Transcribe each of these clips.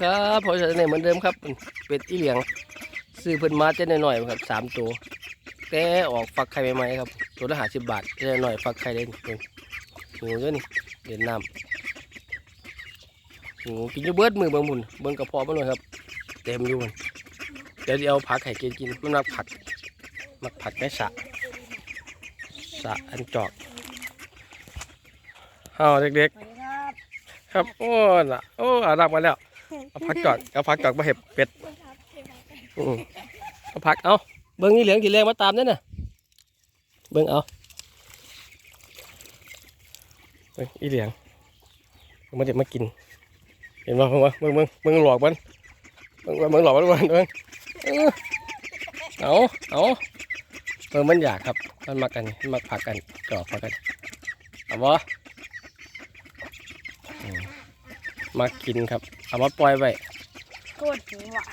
ครับพอจะเนี่ยเหมือนเดิมครับ เป็ดอีเหลียง ซื้อเพิ่นมาจ้หน่อยๆครับสามตัว แต่ออกฟักไข่ใหม่ๆครับ ตัวละหาสิบบาทจ้หน่อยฟักไข่เล่นหนูด้วยนี่เด่นน้ำหนูกินอยู่เบิดมือเบางมุนเบิ่งกระเพาะมันหน่อยครับ เต็มอยู่มันเดี๋ยวสิเอาผักไข่กินกินมันมักผักมักผักแค่สะสะอันจอกเฮาเด็กสวัสดีครับๆครับ โอ้น่ะ โอ้อารับมาแล้ว เอาผักจอกเอาผักจอกมาเห็บเป็ดอืมเอาผักเอาเบิ้งนี่เหลืองกี่แรงมาตามนั่นน่ะเบิ้งเอาเบิ้งอีเหลียงมันเด็กมากิน เห็นบ่เบิ้งเบิ้งเบิ้งเบิ้งหลอกมันเบิ้งเบิ้งหลอกมันเบิ้งเบิ้งเออเอาเอาเบิ้งมันอยากครับมันมากันมันมาผักกันจอกผักกันเอาบ่อืม มากินครับ เอามาปล่อยไว้โคตรหิวอะ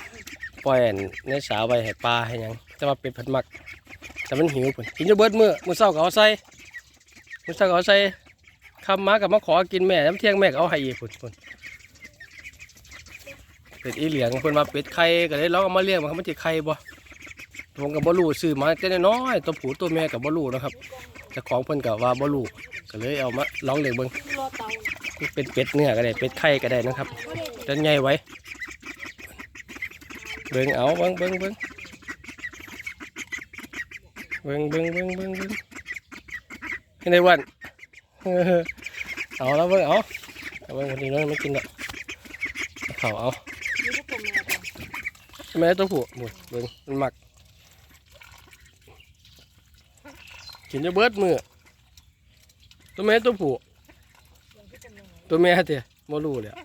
ปล่อยนในสาวไปให้ปลาให้หยังจะมาเป็ดเผัดมัก แต่มันหิวพุ่นกินจะเบิดมือมือเศร้าก็เอาใส่มือเศร้าก็เอาใส่คำมากับมาขอกินแม่น้ำเที่ยงแม่ก็เอาให้อีกพุ่นพุ่นเป็ดอีเหลียงเพิ่นมาเป็ดไข่ก็เลยลองเอามาเลี้ยงมันมันจะไข่บ่ผมกับบ่รู้ซื้อมาแต่น้อยๆตัวผู้ตัวแม่กับบ่รู้นะครับ จ้าของเพิ่นก็ว่าบ่รู้ก็เลยเอามาลองเลี้ยงเบิ่งรอเตาเป็นเป็ดเนื้อก็ได้เป็ดไข่ก็ได้นะครับจะใหญ่ไว้เบิ่งเอาเบิ่งเบิ่งเบิ่งเบิ่งเบิ่งเบิ่งเบิ่งเบิ่งให้ได้วัน เอาแล้วเบิ่งเอาเอาเบิ่งวันนี้น้อยไม่กินดอกเอาเขาเอามีทุกคนเลยทำไมตัวผู้หมดเบิ่งมันมัก กินจะเบิดมือตัวแม่ตัวผู้ตัวแม่เถอะบ่รู้เลยอะ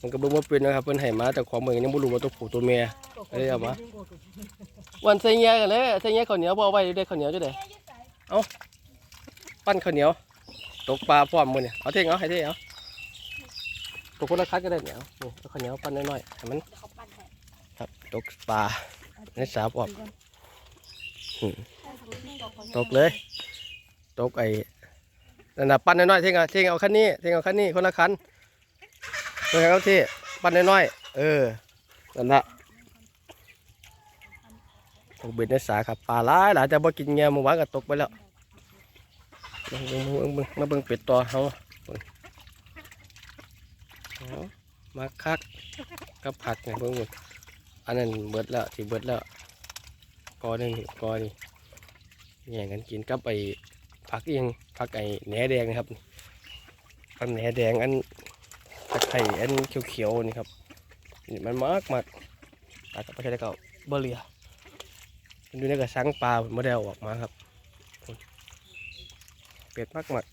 มันก็เบิ่งบ่เป็นนะครับเพิ่นให้มาแต่ของเบิ่งยังบ่รู้ว่าตัวผู้ตัวแม่เอ้ยเอามาวันใส่เงี้ยกันเลยใส่เงี้ยข้าวเหนียวบ่เอาไว้ได้ข้าวเหนียวจังได๋เอาปั้นข้าวเหนียวตกปลาพร้อมมื้อเนี่ยเอาเท่งเอาให้เท่งเอาตกคนละคัดก็ได้เนี่ยเอานี่เอาข้าวเหนียวปั้นน้อยๆให้มันเขาปั้นแทนครับตกปลาในสาพร้อม ตกเลย ตกไอ้นั่นน่ะปั้นน้อยๆเท่งเอาเท่งเอาคันนี้เท่งเอาคันนี้คนละคันเท่งเอาที่ปั้นน้อยๆเออนั่นน่ะตกเบ็ดในสาครับปลาหลายหลายแต่บ่กินเงี้ยมื่อวานก็ตกไปแล้วเบิ่งเบิ่งเบิ่งเบิ่งมาเบิ่งเป็ดต่อเฮามาคักกับผักเนี่ยเบิ่งเบิ่งอันนั้นเบิดแล้วที่เบิดแล้วกอหนึงกอนี่ แย่งกันกินกับไอ้ผักเอียงผักไอ้แหนแดงนะครับผักแหนแดงอันตะไคร่อันเขียวๆนี่ครับนี่มันมากมากตากับประชาชนเก่าเบเรียมันอยู่ในกระสังปลาผมไม่ได้ออกมาครับเป็ดมากมาก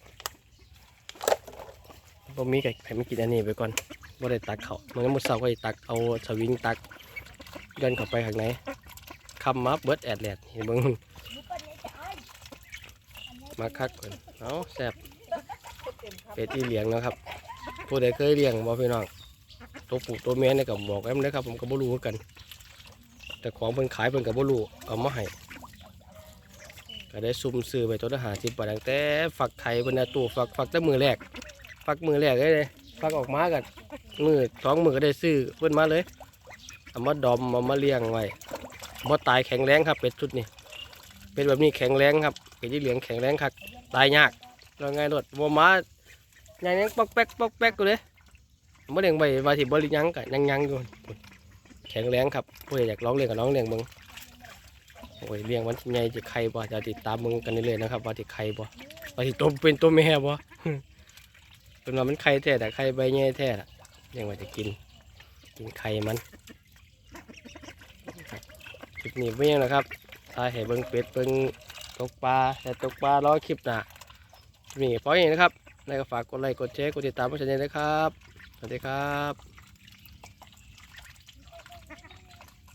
ผมมีไก่ให้มันกินอันนี้ไปก่อนบ่ได้ตักเขามันก็มุดเสาก็ได้ตักเอาสวิงตักเดินเข้าไปข้างในคำมาเบิร์ดแอดแลดเห็นบิ่ง มาคักก่อนเอาแซ่บเป็ดที่เลี้ยงนะครับผู้ใดเคยเลี้ยงบ่พี่น้องตัวผู้ตัวแม่เนี่ยก็บอกแอมเลยครับ ผมก็บ่รู้กัน แต่ของเพิ่นขายเพิ่นก็บ่รู้เอามาให้ก็ได้ซุ่มซื้อไปตัวละ50บาทแต่ฝักไข่เพิ่นน่ะตู้ฝักฝักแต่มือแรกฝักมือแรกเลยเลยฝักออกมากันมือสองมือก็ได้ซื้อเพิ่นมาเลยเอามาดอมเอามาเลี้ยงไว้บ่ตายแข็งแรงครับเป็ดชุดนี้ เป็นแบบนี้แข็งแรงครับเป็ดที่เหลืองแข็งแรงครับตายยากแล้วไงรถบ่มาใหญ่ยังปอกแป๊กปอกแป๊กกูเลยบ่เลี้ยงไว้ว่าสิบ่เลี้ยงก็ยังยังอยู่แข็งแรงครับผู้ใดอยากร้องเรียนกับร้องเรียนมึงโอ้ยเลี้ยงวันที่ไงจะใครบ่จะติดตามมึงกันเรื่อยนะครับว่าที่ใครบ่ว่าที่ตัวเป็นตัวแม่บ่เป็นว่ามันไข่แท้แต่ไข่ใบแง่แท้ละเลี้ยงว่าจะกิน กินไข่มันคลิปนี้ไม่ยังนะครับ ถ้าให้เบิ้งเป็ดเบิ้งตกปลาแต่ตกปลารอคลิปหน้าคลิปนี่พออย่างนี้นะครับแล้วก็ฝากกดไลค์กดแชร์กดติดตามผู้ชมด้นะครับ สวัสดีครับ